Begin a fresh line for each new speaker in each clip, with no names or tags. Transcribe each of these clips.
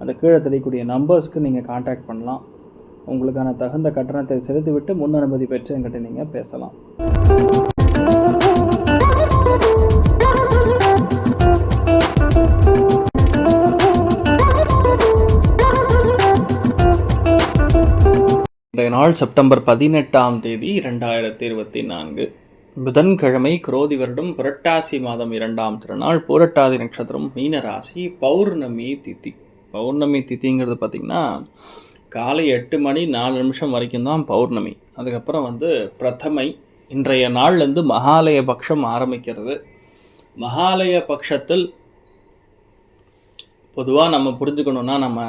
அந்த கீழே தெரியக்கூடிய நம்பர்ஸ்க்கு நீங்கள் காண்டாக்ட் பண்ணலாம். உங்களுக்கான தகுந்த கட்டணத்தை செலுத்திவிட்டு முன் அனுமதி பெற்று என்கிட்ட நீங்கள் பேசலாம். இன்றைய நாள் செப்டம்பர் பதினெட்டாம் தேதி இரண்டாயிரத்தி இருபத்தி நான்கு. புதன்கிழமை குரோதி வருடம் புரட்டாசி மாதம் இரண்டாம் திருநாள் புரட்டாதி நட்சத்திரம் மீனராசி பௌர்ணமி திதி. பௌர்ணமி திதிங்கிறது பார்த்திங்கன்னா காலை எட்டு மணி நாலு நிமிஷம் வரைக்கும் தான் பௌர்ணமி. அதுக்கப்புறம் வந்து பிரதமை இன்றைய நாள்லேருந்து மகாலய பட்சம் ஆரம்பிக்கிறது. மகாலய பட்சத்தில் பொதுவாக நம்ம புரிஞ்சுக்கணுன்னா நம்ம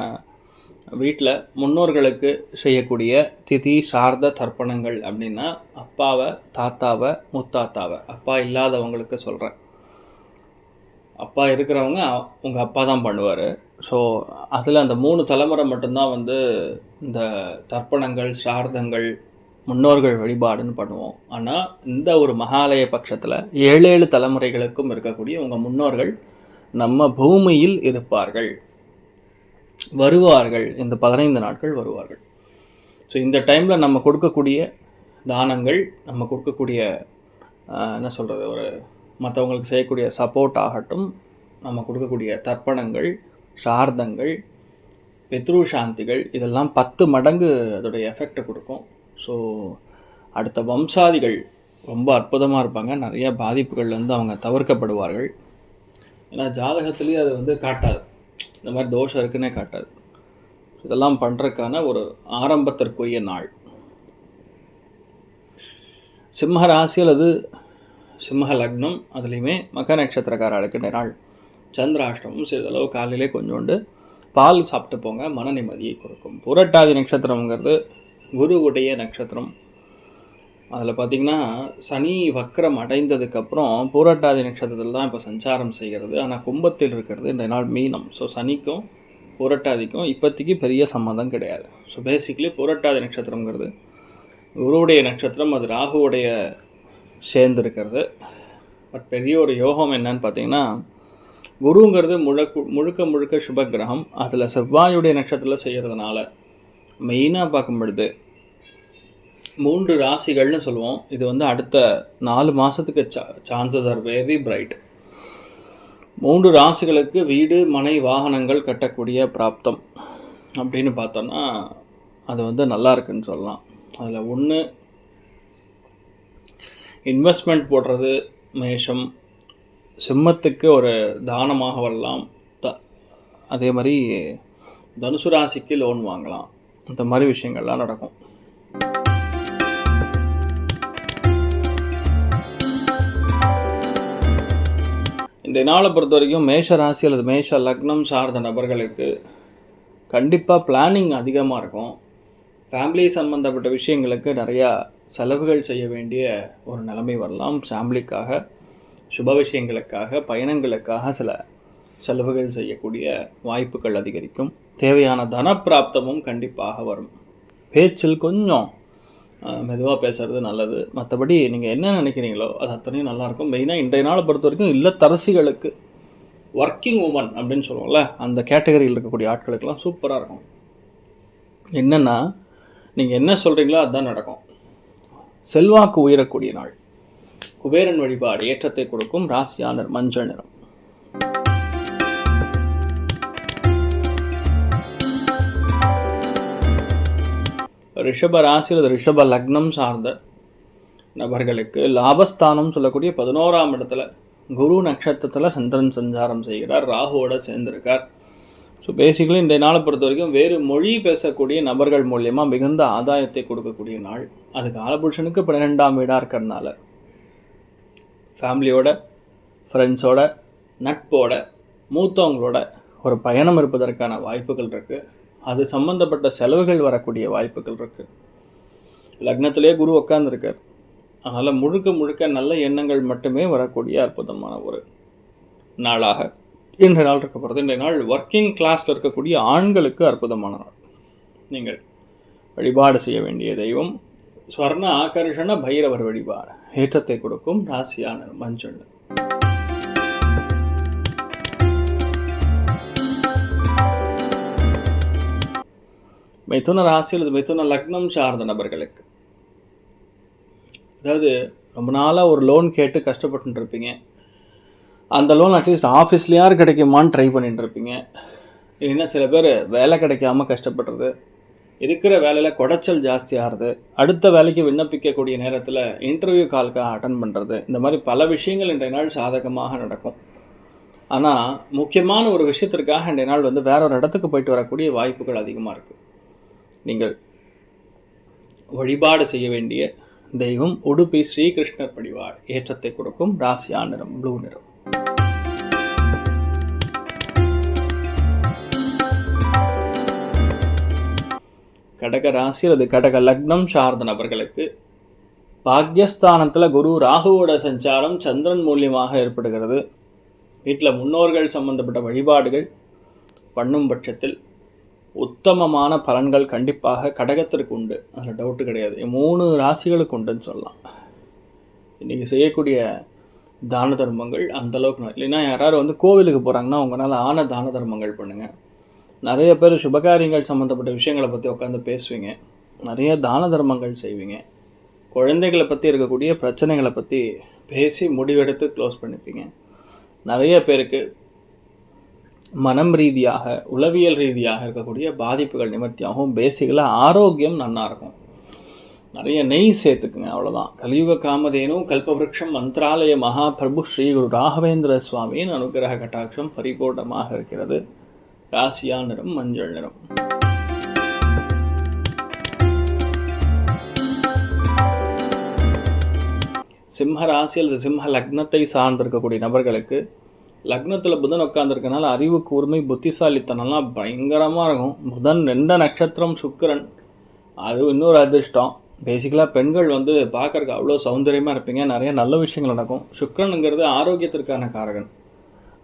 வீட்டில் முன்னோர்களுக்கு செய்யக்கூடிய திதி சார்ந்த தர்ப்பணங்கள் அப்படின்னா அப்பாவை தாத்தாவை முத்தாத்தாவை. அப்பா இல்லாதவங்களுக்கு சொல்கிறேன். அப்பா இருக்கிறவங்க உங்கள் அப்பா தான் பண்ணுவார். ஸோ அதில் அந்த மூணு தலைமுறை மட்டும்தான் வந்து இந்த தர்ப்பணங்கள் சார்தங்கள் முன்னோர்கள் வழிபாடுன்னு பண்ணுவோம். ஆனால் இந்த ஒரு மகாலய பட்சத்தில் ஏழு ஏழு தலைமுறைகளுக்கும் இருக்கக்கூடிய உங்கள் முன்னோர்கள் நம்ம பூமியில் இருப்பார்கள். வருவார்கள். இந்த பதினைந்து நாட்கள் வருவார்கள். ஸோ இந்த டைமில் நம்ம கொடுக்கக்கூடிய தானங்கள் நம்ம கொடுக்கக்கூடிய என்ன சொல்கிறது ஒரு மற்றவங்களுக்கு செய்யக்கூடிய சப்போர்ட் ஆகட்டும் நம்ம கொடுக்கக்கூடிய தர்ப்பணங்கள் சார்தங்கள் பெத்ரு சாந்திகள் இதெல்லாம் பத்து மடங்கு அதோடைய எஃபெக்டை கொடுக்கும். ஸோ அடுத்த வம்சாதிகள் ரொம்ப அற்புதமாக இருப்பாங்க. நிறைய பாதிப்புகள்லேருந்து அவங்க தவிர்க்கப்படுவார்கள். ஏன்னா ஜாதகத்துலேயே அது வந்து காட்டாது. இந்த மாதிரி தோஷம் இருக்குன்னே காட்டாது. இதெல்லாம் பண்ணுறதுக்கான ஒரு ஆரம்பத்திற்குரிய நாள். சிம்ம ராசி அல்லது சிம்ம லக்னம் அதுலேயுமே மக நட்சத்திரக்காரர்களுக்கு நாள் சந்திராஷ்டமம் சிறிதளவு காலையிலே கொஞ்சோண்டு பால் சாப்பிட்டு போங்க மன நிம்மதியை கொடுக்கும். புரட்டாதி நட்சத்திரங்கிறது குருவுடைய நட்சத்திரம். அதில் பார்த்திங்கன்னா சனி வக்கரம் அடைந்ததுக்கப்புறம் பூரட்டாதி நட்சத்திரத்தில் தான் இப்போ சஞ்சாரம் செய்கிறது. ஆனால் கும்பத்தில் இருக்கிறது இந்த நாள் மீனம். ஸோ சனிக்கும் பூரட்டாதிக்கும் இப்போதைக்கு பெரிய சம்மந்தம் கிடையாது. ஸோ பேசிக்கலி பூரட்டாதி நட்சத்திரங்கிறது குருவுடைய நட்சத்திரம் அது ராகுவுடைய சேர்ந்துருக்கிறது. பட் பெரிய ஒரு யோகம் என்னன்னு பார்த்தீங்கன்னா குருங்கிறது முழக்கு முழுக்க முழுக்க சுப கிரகம் அதில் செவ்வாயுடைய நட்சத்திரத்தில் செய்கிறதுனால மெயினாக பார்க்கும் பொழுது மூன்று ராசிகள்னு சொல்லுவோம். இது வந்து அடுத்த நாலு மாதத்துக்கு சா சான்சஸ் ஆர் வெரி பிரைட் மூன்று ராசிகளுக்கு வீடு மனை வாகனங்கள் கட்டக்கூடிய பிராப்தம். அப்படின்னு பார்த்தோன்னா அது வந்து நல்லா இருக்குன்னு சொல்லலாம். அதில் ஒன்று இன்வெஸ்ட்மெண்ட் போடுறது மேஷம் சிம்மத்துக்கு ஒரு தானமாக வரலாம். த அதே மாதிரி தனுசு ராசிக்கு லோன் வாங்கலாம். இந்த மாதிரி விஷயங்கள்லாம் நடக்கும். இந்த நாளை பொறுத்த வரைக்கும் மேஷ ராசி அல்லது மேஷ லக்னம் சார்ந்த நபர்களுக்கு கண்டிப்பாக பிளானிங் அதிகமாக இருக்கும். ஃபேமிலி சம்மந்தப்பட்ட விஷயங்களுக்கு நிறையா செலவுகள் செய்ய வேண்டிய ஒரு நிலைமை வரலாம். ஃபேமிலிக்காக சுப விஷயங்களுக்காக பயணங்களுக்காக சில செலவுகள் செய்யக்கூடிய வாய்ப்புகள் அதிகரிக்கும். தேவையான தனப்பிராப்தமும் கண்டிப்பாக வரும். பேச்சில் கொஞ்சம் மெதுவாக பேசுகிறது நல்லது. மற்றபடி நீங்கள் என்ன நினைக்கிறீங்களோ அது அத்தனையும் நல்லாயிருக்கும். மெயினாக இன்றைய நாளை பொறுத்த வரைக்கும் இல்லத்தரசிகளுக்கு ஒர்க்கிங் உமன் அப்படின்னு சொல்லுவோம்ல அந்த கேட்டகரியில் இருக்கக்கூடிய ஆட்களுக்கெல்லாம் சூப்பராக இருக்கும். என்னென்னா நீங்கள் என்ன சொல்கிறீங்களோ அதுதான் நடக்கும். செல்வாக்கு உயரக்கூடிய நாள். குபேரன் வழிபாடு ஏற்றத்தை கொடுக்கும் ராசியானர் மஞ்சள் நிறம். ரிஷப ராசி அல்லது ரிஷப லக்னம் சார்ந்த நபர்களுக்கு லாபஸ்தானம் சொல்லக்கூடிய பதினோராம் இடத்துல குரு நட்சத்திரத்தில் சந்திரன் சஞ்சாரம் செய்கிறார் ராகுவோட சேர்ந்திருக்கார். ஸோ பேசிக்கலி இந்த நாளை பொறுத்த வரைக்கும் வேறு மொழி பேசக்கூடிய நபர்கள் மூலியமாக மிகுந்த ஆதாயத்தை கொடுக்கக்கூடிய நாள். அது காலபுருஷனுக்கு பன்னிரெண்டாம் வீடாக இருக்கிறதுனால ஃபேமிலியோட ஃப்ரெண்ட்ஸோட நட்போட மூத்தவங்களோட ஒரு பயணம் இருப்பதற்கான வாய்ப்புகள் இருக்குது அது சம்பந்தப்பட்ட செலவுகள் வரக்கூடிய வாய்ப்புகள் இருக்குது லக்னத்திலே குரு உட்காந்துருக்கார் அதனால் முழுக்க முழுக்க நல்ல எண்ணங்கள் மட்டுமே வரக்கூடிய அற்புதமான ஒரு நாளாக இன்றைய நாள் இருக்க போகிறது இன்றைய நாள் ஒர்க்கிங் கிளாஸில் இருக்கக்கூடிய ஆண்களுக்கு அற்புதமான நாள். நீங்கள் வழிபாடு செய்ய வேண்டிய தெய்வம் ஸ்வர்ண ஆகர்ஷண பைரவர் வழிபாடு. ஏற்றத்தை கொடுக்கும் ராசியான மஞ்சள். மிதுன ராசி அல்லது மிதுன லக்னம் சார்ந்த நபர்களுக்கு. அதாவது ரொம்ப நாளாக ஒரு லோன் கேட்டு கஷ்டப்பட்டு இருப்பீங்க. அந்த லோன் அட்லீஸ்ட் ஆஃபீஸ்லையாரு கிடைக்குமான்னு ட்ரை பண்ணிட்டு இருப்பீங்க. இல்லைன்னா சில பேர் வேலை கிடைக்காம கஷ்டப்படுறது. இருக்கிற வேலையில் குடைச்சல் ஜாஸ்தி ஆகுது அடுத்த வேலைக்கு விண்ணப்பிக்கக்கூடிய நேரத்தில் இன்டர்வியூ கால்க்காக அட்டன் பண்ணுறது இந்த மாதிரி பல விஷயங்கள் இன்றைய நாள் சாதகமாக நடக்கும். ஆனால் முக்கியமான ஒரு விஷயத்திற்காக இன்றைய நாள் வந்து வேற ஒரு இடத்துக்கு போயிட்டு வரக்கூடிய வாய்ப்புகள் அதிகமாக இருக்குது நீங்கள் வழிபாடு செய்ய வேண்டிய தெய்வம் உடுப்பி ஸ்ரீகிருஷ்ணர் படிவார். ஏற்றத்தை கொடுக்கும் ராசியா நிறம் ப்ளூ நிறம். கடக ராசி அல்லது கடக லக்னம் சார்ந்த நபர்களுக்கு பாக்யஸ்தானத்தில் குரு ராகுவோட சஞ்சாரம் சந்திரன் மூலியமாக ஏற்படுகிறது. வீட்டில் முன்னோர்கள் சம்பந்தப்பட்ட வழிபாடுகள் பண்ணும் பட்சத்தில் உத்தமமான பலன்கள் கண்டிப்பாக கடகத்திற்கு உண்டு. அதில் டவுட்டு கிடையாது. மூணு ராசிகளுக்கு உண்டுன்னு சொல்லலாம். இன்றைக்கி செய்யக்கூடிய தான தர்மங்கள் அந்தளவுக்கு இல்லைன்னா யாராவது வந்து கோவிலுக்கு போகிறாங்கன்னா உங்களால் ஆன தான தர்மங்கள் பண்ணுங்கள் நிறைய பேர் சுபகாரியங்கள் சம்மந்தப்பட்ட விஷயங்களை பற்றி உட்காந்து பேசுவீங்க. நிறைய தான தர்மங்கள் செய்வீங்க. குழந்தைகளை பற்றி இருக்கக்கூடிய பிரச்சனைகளை பற்றி பேசி முடிவெடுத்து க்ளோஸ் பண்ணிப்பீங்க. நிறைய பேருக்கு மனம் ரீதியாக உளவியல் ரீதியாக இருக்கக்கூடிய பாதிப்புகள் நிவர்த்தியாகும். பேசிக்கலாக ஆரோக்கியம் நல்லாயிருக்கும் நிறைய நெய் சேர்த்துக்குங்க அவ்வளோதான் கலியுக காமதேனும் கல்பவருஷம் மந்திராலய மகாபிரபு ஸ்ரீ குரு ராகவேந்திர சுவாமியின் அனுகிரக கட்டாட்சம் பரிபூர்ணமாக இருக்கிறது. ராசியா நிறம் மஞ்சள் நிறம். சிம்ம ராசி அல்லது சிம்ம லக்னத்தை சார்ந்திருக்கக்கூடிய நபர்களுக்கு லக்னத்தில் புதன் உட்காந்துருக்கனால அறிவு கூர்மை புத்திசாலித்தனம்லாம் பயங்கரமாக இருக்கும். புதன் ரெண்ட நட்சத்திரம் சுக்கரன். அது இன்னொரு அதிர்ஷ்டம். பேசிக்கலாக பெண்கள் வந்து பார்க்குறக்கு அவ்வளோ சௌந்தரியமாக இருப்பீங்க. நிறைய நல்ல விஷயங்கள் நடக்கும். சுக்கரனுங்கிறது ஆரோக்கியத்திற்கான காரகன்.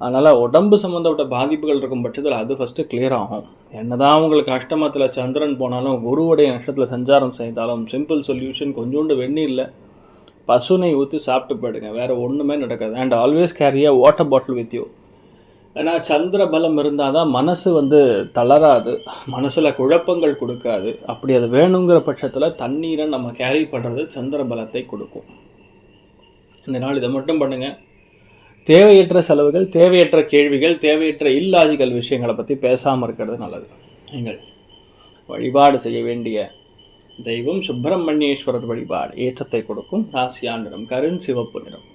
அதனால் உடம்பு சம்மந்தப்பட்ட பாதிப்புகள் இருக்கும் பட்சத்தில் அது ஃபஸ்ட்டு கிளியர் ஆகும். என்னதான் உங்களுக்கு அஷ்டமத்தில் சந்திரன் போனாலும் குருவுடைய நட்சத்திரத்தில் சஞ்சாரம் செய்தாலும் சிம்பிள் சொல்யூஷன் கொஞ்சோண்டு வெந்நீரில் பசுனை ஊற்றி சாப்பிட்டு போயிடுங்க. வேறு ஒன்றுமே நடக்காது. And always carry a water bottle with you ஏன்னா சந்திர பலம் இருந்தால் தான் மனசு வந்து தளராது. மனசில் குழப்பங்கள் கொடுக்காது. அப்படி அது வேணுங்கிற பட்சத்தில் தண்ணீரை நம்ம கேரி பண்ணுறது சந்திர பலத்தை கொடுக்கும். இந்த நாள் இதை மட்டும் பண்ணுங்கள் தேவையற்ற செலவுகள் தேவையற்ற கேள்விகள் தேவையற்ற இல்லாஜிக்கல் விஷயங்களை பற்றி பேசாமல் இருக்கிறது நல்லது. நீங்கள் வழிபாடு செய்ய வேண்டிய தெய்வம் சுப்பிரமணியேஸ்வரர் வழிபாடு ஏற்றத்தை கொடுக்கும் ராசியா நிறம் கருண் சிவப்பு நிறம்.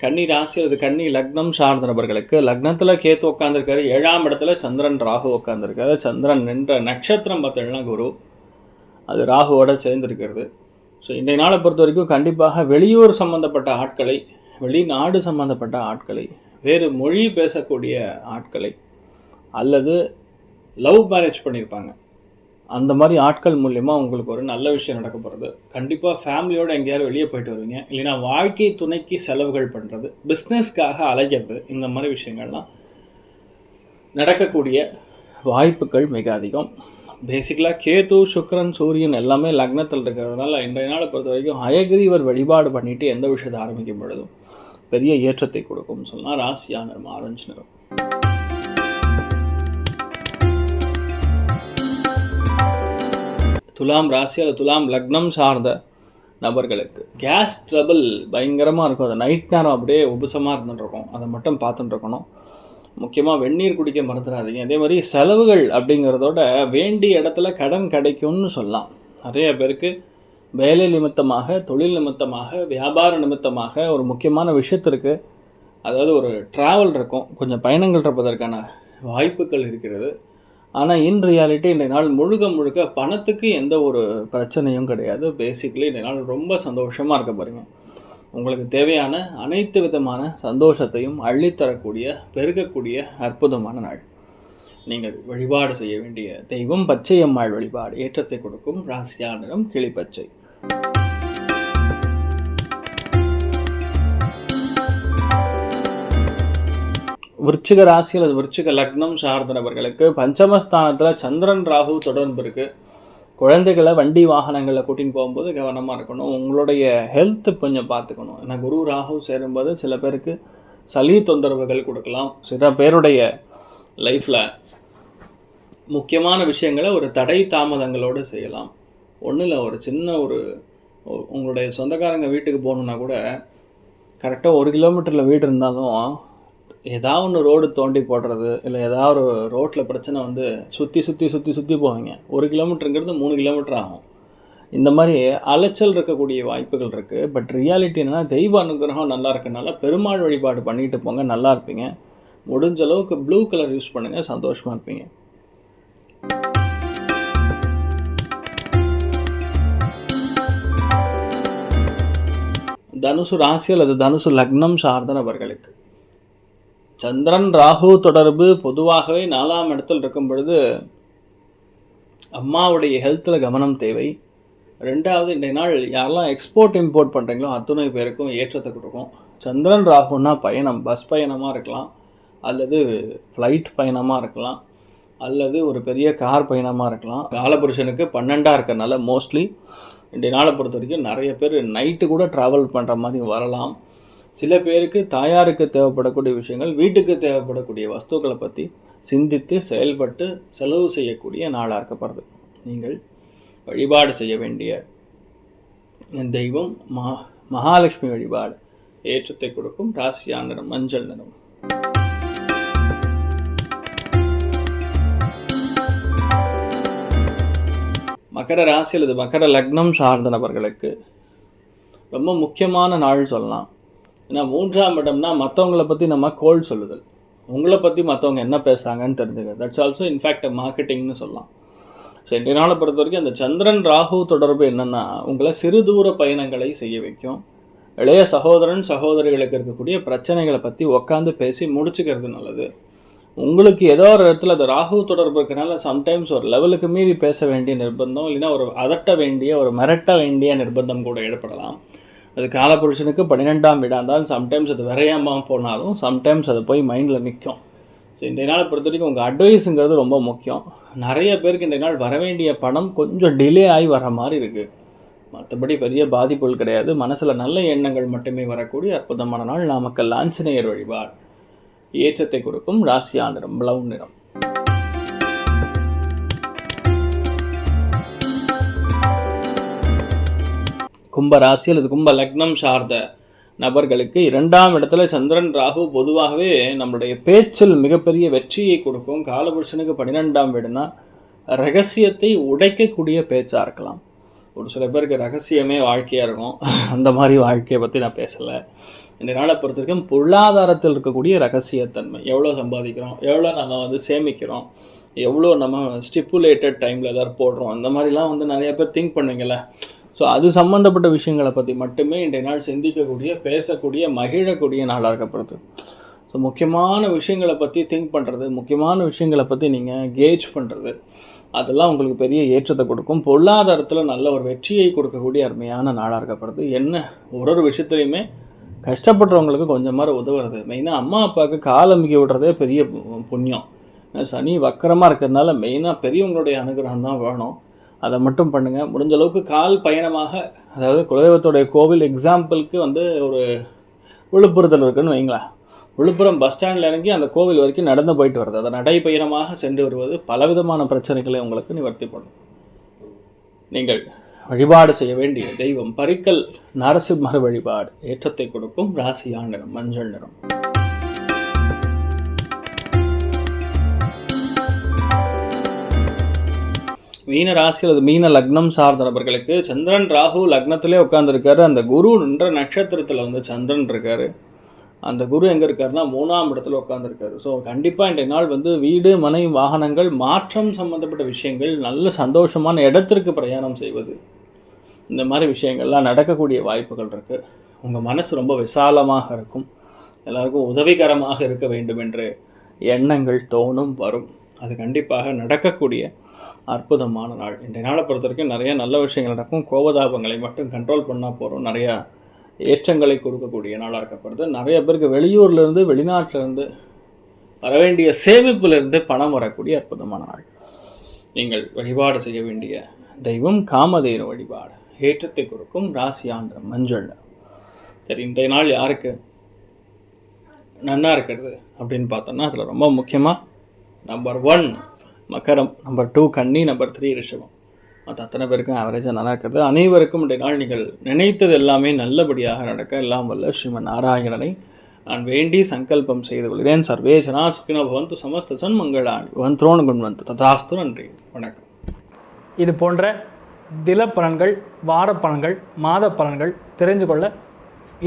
கன்னி ராசி அல்லது கன்னி லக்னம் சார்ந்த நபர்களுக்கு லக்னத்தில் கேத்து உட்காந்துருக்காரு ஏழாம் இடத்துல சந்திரன் ராகு உட்காந்துருக்காரு சந்திரன் நின்ற நட்சத்திரம் பார்த்தீங்கன்னா குரு அது ராகுவோட சேர்ந்திருக்கிறது. ஸோ இன்றைய நாளை பொறுத்த வரைக்கும் கண்டிப்பாக வெளியூர் சம்பந்தப்பட்ட ஆட்களை வெளிநாடு சம்பந்தப்பட்ட ஆட்களை வேறு மொழி பேசக்கூடிய ஆட்களை அல்லது லவ் மேரேஜ் பண்ணியிருப்பாங்க. அந்த மாதிரி ஆட்கள் மூலயமா உங்களுக்கு ஒரு நல்ல விஷயம் நடக்க போகிறது கண்டிப்பாக ஃபேமிலியோடு எங்கேயாவது வெளியே போயிட்டு வருவீங்க. இல்லைன்னா வாழ்க்கை துணைக்கு செலவுகள் பண்ணுறது பிஸ்னஸ்க்காக அலைகிறது இந்த மாதிரி விஷயங்கள்லாம் நடக்கக்கூடிய வாய்ப்புகள் மிக அதிகம். பேசிக்கலாக கேது சுக்கிரன் சூரியன் எல்லாமே லக்னத்தில் இருக்கிறதுனால இன்றைய நாளை பொறுத்த வரைக்கும் ஹயகிரீவர் வழிபாடு பண்ணிட்டு எந்த விஷயத்தை ஆரம்பிக்கும் பொழுதும் பெரிய ஏற்றத்தை கொடுக்கும்னு சொல்லலாம் ராசியா நிறம் ஆரஞ்சு நிறம் துலாம் ராசி அல்லது துலாம் லக்னம் சார்ந்த நபர்களுக்கு கேஸ் ட்ரபிள் பயங்கரமாக இருக்கும். அது நைட் நேரம் அப்படியே உபசமாக இருந்துட்டு இருக்கும். அதை மட்டும் பார்த்துட்டு இருக்கணும். முக்கியமாக வெந்நீர் குடிக்க மறந்துடாதீங்க அதே மாதிரி செலவுகள் அப்படிங்கிறதோட வேண்டிய இடத்துல கடன் கிடைக்கும்னு சொல்லலாம். நிறைய பேருக்கு வேலை நிமித்தமாக தொழில் நிமித்தமாக வியாபார நிமித்தமாக ஒரு முக்கியமான விஷயத்திற்கு அதாவது ஒரு ட்ராவல் இருக்கும். கொஞ்சம் பயணங்கள் இருப்பதற்கான வாய்ப்புகள் இருக்கிறது. ஆனால் இன் ரியாலிட்டி இந்த நாள் முழுக்க முழுக்க பணத்துக்கு எந்த ஒரு பிரச்சனையும் கிடையாது. பேசிக்கலி இந்த நாள் ரொம்ப சந்தோஷமாக இருக்க பாருங்கள் உங்களுக்கு தேவையான அனைத்து விதமான சந்தோஷத்தையும் அள்ளித்தரக்கூடிய பெருகக்கூடிய அற்புதமான நாள். நீங்கள் வழிபாடு செய்ய வேண்டிய தெய்வம் பச்சையம்மாள் வழிபாடு ஏற்றத்தை கொடுக்கும் ராசியானிடம் கிளிப்பச்சை விருச்சிக ராசி அல்லது விருச்சிக லக்னம் சார்ந்த நபர்களுக்கு பஞ்சமஸ்தானத்தில் சந்திரன் ராகு தொடர்பு இருக்குது குழந்தைகளை வண்டி வாகனங்களில் கூட்டின்னு போகும்போது கவனமாக இருக்கணும். உங்களுடைய ஹெல்த்து கொஞ்சம் பார்த்துக்கணும். ஏன்னா குரு ராகு சேரும்போது சில பேருக்கு சளி தொந்தரவுகள் கொடுக்கலாம். சில பேருடைய லைஃப்பில் முக்கியமான விஷயங்களை ஒரு தடை தாமதங்களோடு செய்யலாம். ஒன்றும் இல்லை ஒரு சின்ன ஒரு உங்களுடைய சொந்தக்காரங்க வீட்டுக்கு போகணுன்னா கூட கரெக்டாக ஒரு கிலோமீட்டரில் வீடு இருந்தாலும் ஏதாவது ஒன்று ரோடு தோண்டி போடுறது இல்லை ஏதாவது ஒரு ரோட்டில் பிரச்சனை வந்து சுற்றி சுற்றி சுற்றி சுற்றி போவீங்க. ஒரு கிலோமீட்டருங்கிறது மூணு கிலோமீட்டர் ஆகும். இந்த மாதிரி அலைச்சல் இருக்கக்கூடிய வாய்ப்புகள் இருக்குது பட் ரியாலிட்டி என்னன்னா தெய்வ அனுகிரகம் நல்லா இருக்கனால பெருமாள் வழிபாடு பண்ணிட்டு போங்க நல்லா இருப்பீங்க. முடிஞ்ச அளவுக்கு ப்ளூ கலர் யூஸ் பண்ணுங்கள் சந்தோஷமாக இருப்பீங்க. தனுசு ராசி அல்லது தனுசு லக்னம் சார்ந்த நபர்களுக்கு. சந்திரன் ராகு தொடர்பு பொதுவாகவே நாலாம் இடத்தில் இருக்கும் பொழுது அம்மாவுடைய ஹெல்த்தில் கவனம் தேவை. ரெண்டாவது இன்றைய நாள் யாரெல்லாம் எக்ஸ்போர்ட் இம்போர்ட் பண்ணுறீங்களோ அத்துணை பேருக்கும் ஏற்றத்தை கொடுக்கும். சந்திரன் ராகுன்னா பயணம் பஸ் பயணமாக இருக்கலாம் அல்லது ஃப்ளைட் பயணமாக இருக்கலாம் அல்லது ஒரு பெரிய கார் பயணமாக இருக்கலாம். காலபுருஷனுக்கு பன்னெண்டாக இருக்கிறனால மோஸ்ட்லி இன்றைய நாளை பொறுத்த வரைக்கும் நிறைய பேர் நைட்டு கூட ட்ராவல் பண்ணுற மாதிரி வரலாம். சில பேருக்கு தாயாருக்கு தேவைப்படக்கூடிய விஷயங்கள் வீட்டுக்கு தேவைப்படக்கூடிய வஸ்துக்களை பற்றி சிந்தித்து செயல்பட்டு செலவு செய்யக்கூடிய நாளாக இருக்கப்படுது நீங்கள் வழிபாடு செய்ய வேண்டிய தெய்வம் மா மகாலட்சுமி வழிபாடு ஏற்றத்தை கொடுக்கும் ராசியான நிறம் மஞ்சள் நிறம். மகர ராசி அல்லது மகர லக்னம் சார்ந்த நபர்களுக்கு ரொம்ப முக்கியமான நாள் சொல்லலாம். ஏன்னா மூன்றாம் இடம்னா மற்றவங்கள பற்றி நம்ம கோல் சொல்லுதல். உங்களை பற்றி மற்றவங்க என்ன பேசுகிறாங்கன்னு தெரிஞ்சுக்க தட்ஸ் ஆல்சோ இன்ஃபேக்ட் மார்க்கெட்டிங்னு சொல்லலாம். ஸோ இன்றைய பொறுத்த வரைக்கும் அந்த சந்திரன் ராகு தொடர்பு என்னென்னா உங்களை சிறு தூர பயணங்களை செய்ய வைக்கும். இளைய சகோதரன் சகோதரிகளுக்கு இருக்கக்கூடிய பிரச்சனைகளை பற்றி உக்காந்து பேசி முடிச்சுக்கிறது நல்லது. உங்களுக்கு ஏதோ ஒரு இடத்துல அது ராகு தொடர்பு இருக்கனால சம்டைம்ஸ் ஒரு லெவலுக்கு மீறி பேச வேண்டிய நிர்பந்தம் இல்லைன்னா ஒரு அதட்ட வேண்டிய ஒரு மிரட்ட வேண்டிய நிர்பந்தம் கூட ஏற்படலாம். அது காலபுருஷனுக்கு பன்னிரெண்டாம் வீடாக இருந்தாலும் சம்டைம்ஸ் அது விரையாமல் போனாலும் சம்டைம்ஸ் அது போய் மைண்டில் நிற்கும். ஸோ இன்றைய நாளை பொறுத்த வரைக்கும் உங்கள் அட்வைஸுங்கிறது ரொம்ப முக்கியம். நிறைய பேருக்கு இன்றைய நாள் வர வேண்டிய பணம் கொஞ்சம் டிலே ஆகி வர மாதிரி இருக்குது மற்றபடி பெரிய பாதிப்புகள் கிடையாது. மனசில் நல்ல எண்ணங்கள் மட்டுமே வரக்கூடிய அற்புதமான நாள். நாமக்கல் ஆஞ்சநேயர் வழிபாடு. ஏற்றத்தை கொடுக்கும் ராசியா நிறம் ப்ளவு நிறம் கும்ப ராசி அல்லது கும்ப லக்னம் சார்ந்த நபர்களுக்கு இரண்டாம் இடத்துல சந்திரன் ராகு பொதுவாகவே நம்மளுடைய பேச்சில் மிகப்பெரிய வெற்றியை கொடுக்கும். காலபுருஷனுக்கு பன்னிரெண்டாம் வீடுனா ரகசியத்தை உடைக்கக்கூடிய பேச்சாக இருக்கலாம். ஒரு சில பேருக்கு ரகசியமே வாழ்க்கையாக இருக்கும். அந்த மாதிரி வாழ்க்கையை பற்றி நான் பேசலை. இந்த நாளை பொறுத்த வரைக்கும் பொருளாதாரத்தில் இருக்கக்கூடிய ரகசியத்தன்மை. எவ்வளோ சம்பாதிக்கிறோம்? எவ்வளோ நம்ம வந்து சேமிக்கிறோம்? எவ்வளோ நம்ம ஸ்டிப்புலேட்டட் டைமில் ஏதாவது போடுறோம்? அந்த மாதிரிலாம் வந்து நிறைய பேர் திங்க் பண்ணுவீங்கள்ல ஸோ அது சம்மந்தப்பட்ட விஷயங்களை பற்றி மட்டுமே இன்றைய நாள் சிந்திக்கக்கூடிய பேசக்கூடிய மகிழக்கூடிய நாளாக இருக்கப்படுது ஸோ முக்கியமான விஷயங்களை பற்றி திங்க் பண்ணுறது முக்கியமான விஷயங்களை பற்றி நீங்கள் கேஜ் பண்ணுறது அதெல்லாம் உங்களுக்கு பெரிய ஏற்றத்தை கொடுக்கும். பொருளாதாரத்தில் நல்ல ஒரு வெற்றியை கொடுக்கக்கூடிய அருமையான நாளாக இருக்கப்படுது என்ன ஒரு ஒரு விஷயத்துலையுமே கஷ்டப்படுறவங்களுக்கு கொஞ்சமாக உதவுறது. மெயினாக அம்மா அப்பாவுக்கு கால் விடுறதே பெரிய பு- புண்ணியம் சனி வக்கரமாக இருக்கிறதுனால மெயினாக பெரியவங்களுடைய அனுகிரகம் தான் வேணும். அதை மட்டும் பண்ணுங்கள் முடிஞ்ச அளவுக்கு கால் பயணமாக அதாவது குலதெய்வத்துடைய கோவில் எக்ஸாம்பிளுக்கு வந்து ஒரு விழுப்புரத்தில் இருக்குன்னு வைங்களேன். விழுப்புரம் பஸ் ஸ்டாண்டில் இறங்கி அந்த கோவில் வரைக்கும் நடந்து போயிட்டு வருது அதை நடைப்பயணமாக சென்று வருவது பலவிதமான பிரச்சனைகளை உங்களுக்கு நிவர்த்தி பண்ணும். நீங்கள் வழிபாடு செய்ய வேண்டிய தெய்வம் பரிக்கல் நரசிம்மர் வழிபாடு ஏற்றத்தை கொடுக்கும் ராசியா நிறம் மஞ்சள் நிறம். மீன ராசி அல்லது மீன லக்னம் சார்ந்த நபர்களுக்கு சந்திரன் ராகு லக்னத்திலே உட்காந்துருக்காரு அந்த குரு நின்ற நட்சத்திரத்தில் வந்து சந்திரன் இருக்காரு. அந்த குரு எங்கே இருக்காருன்னா மூணாம் இடத்துல உட்காந்துருக்காரு ஸோ கண்டிப்பாக இன்றைய நாள் வந்து வீடு மனை வாகனங்கள் மாற்றம் சம்மந்தப்பட்ட விஷயங்கள் நல்ல சந்தோஷமான இடத்திற்கு பிரயாணம் செய்வது. இந்த மாதிரி விஷயங்கள்லாம் நடக்கக்கூடிய வாய்ப்புகள் இருக்குது உங்கள் மனசு ரொம்ப விசாலமாக இருக்கும். எல்லாருக்கும் உதவிகரமாக இருக்க வேண்டும் என்று எண்ணங்கள் தோணும் வரும். அது கண்டிப்பாக நடக்கக்கூடிய அற்புதமான நாள். இன்றைய நாளை பொறுத்த வரைக்கும் நிறைய நல்ல விஷயங்கள் நடக்கும். கோபதாபங்களை மட்டும் கண்ட்ரோல் பண்ணால் போகிறோம் நிறையா ஏற்றங்களை கொடுக்கக்கூடிய நாளாக இருக்கப்படுது நிறைய பேருக்கு வெளியூர்லேருந்து வெளிநாட்டிலேருந்து வர வேண்டிய சேமிப்பிலிருந்து பணம் வரக்கூடிய அற்புதமான நாள். நீங்கள் வழிபாடு செய்ய வேண்டிய தெய்வம் காமதேனு வழிபாடு. ஏற்றத்தை கொடுக்கும் ராசியான்ற மஞ்சள். சரி இன்றைய நாள் யாருக்கு நன்னா இருக்கிறது அப்படின்னு பார்த்தோம்னா அதில் ரொம்ப முக்கியமாக நம்பர் ஒன் மக்கரம் நம்பர் டூ கன்னி. நம்பர் த்ரீ ரிஷபம். மற்ற அத்தனை பேருக்கும் ஆவரேஜாக நல்லா இருக்கிறது. அனைவருக்கும் இந்த நாள் நீங்கள் நினைத்தது எல்லாமே நல்லபடியாக நடக்க எல்லாம் வல்ல ஸ்ரீமன் நாராயணனை நான் வேண்டி சங்கல்பம் செய்து கொள்கிறேன். சர்வே ஜனா பவந்து சமஸ்த சன்மங்களான் வந்த்ரோண குண்வந்து ததாஸ்து நன்றி. வணக்கம்.
இது போன்ற தில பலன்கள் வார பலன்கள் மாத பலன்கள் தெரிஞ்சு கொள்ள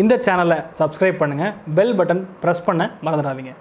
இந்த சேனலை சப்ஸ்கிரைப் பண்ணுங்கள் பெல் பட்டன் ப்ரெஸ் பண்ண மறந்துடாதீங்க.